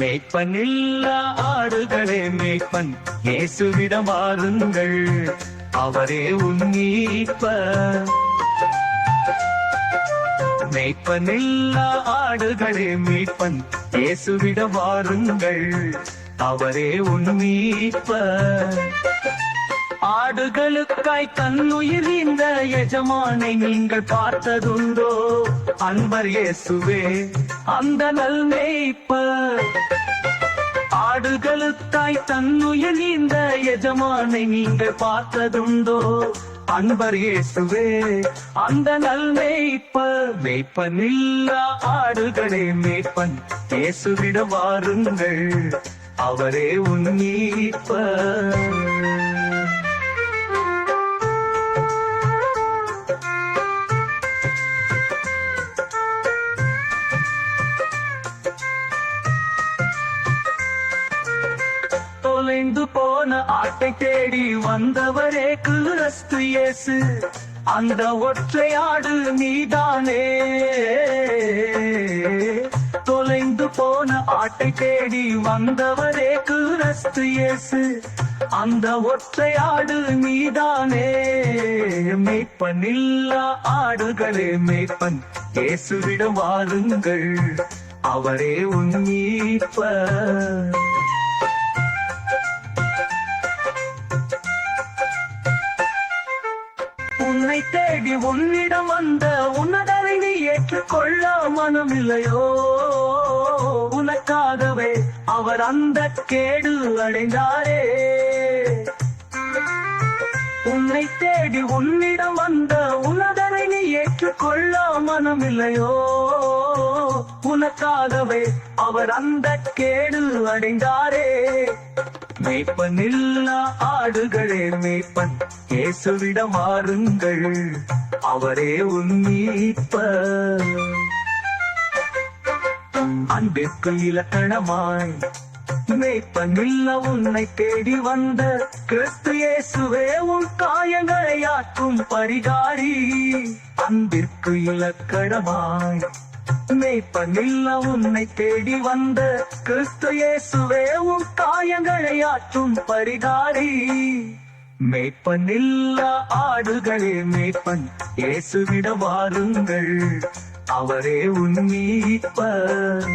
மேய்ப்பன் மேய்ப்பனில்லா ஆடுகளே மேய்ப்பன். இயேசுவிடம் வாருங்கள் அவரே உன்னீப்பர் மேய்ப்பனில்லா ஆடுகளே மீட்பன் இயேசுவிட வாருங்கள் அவரே உன்மீட்பர் ஆடுகளுக்காய் தன்னுயிர் இந்த எஜமானை நீங்கள் பார்த்ததுண்டோ? அன்பர் இயேசுவே அந்த நல் மேய்ப்பர். தன்னுயிர் இந்த எஜமானை நீங்க பார்த்ததுண்டோ? அன்பர் இயேசுவே அந்த நல் மேய்ப்பர் மேய்ப்பனில்லா ஆடுகளே மேய்ப்பன். இயேசுவிட வாருங்கள் அவரே உன்னீர் தொலைந்து போன ஆட்டை தேடி வந்தவரே கிறிஸ்து இயேசு. அந்த ஒற்றையாடு நீதானே. தொலைந்து போன ஆட்டை தேடி வந்தவரே கிறிஸ்து இயேசு. அந்த ஒற்றையாடு நீதானே. மேய்ப்பனில்லா ஆடுகளே மேய்ப்பன். இயேசுவிடம் வாருங்கள் அவரே உன் மீட்பர். உன்னை தேடி உன்னிடம் வந்த உன்னதரை நீ ஏற்றுக்கொள்ள மனமில்லையோ? உனக்காகவே அவர் அந்த கேடு அடைந்தாரே. உன்னை தேடி உன்னிடம் வந்த உன்னதரை நீ ஏற்றுக்கொள்ள மனமில்லையோ? உனக்காகவே அவர் அந்த கேடு அடைந்தாரே. மேய்ப்பன் இல்லா ஆடுகளே மேய்ப்பன். இயேசுவிடம் மாறுங்கள் அவரே உன் அன்பிற்கு இலக்கணமாய் மேய்ப்பன் இல்ல உன்னை தேடி வந்த கிறிஸ்து இயேசுவே உன் காயங்களை ஆற்றும் பரிகாரி. அன்பிற்கு இலக்கணமாய் மேய்ப்பனில்ல உன்னை தேடி வந்த கிறிஸ்து இயேசுவே உன் காயங்களை ஆற்றும் பரிகாரி. மேய்ப்பனில்லா ஆடுகளே மேய்ப்பன் இயேசுவிட வாருங்கள். அவரே உன் மீட்பர்.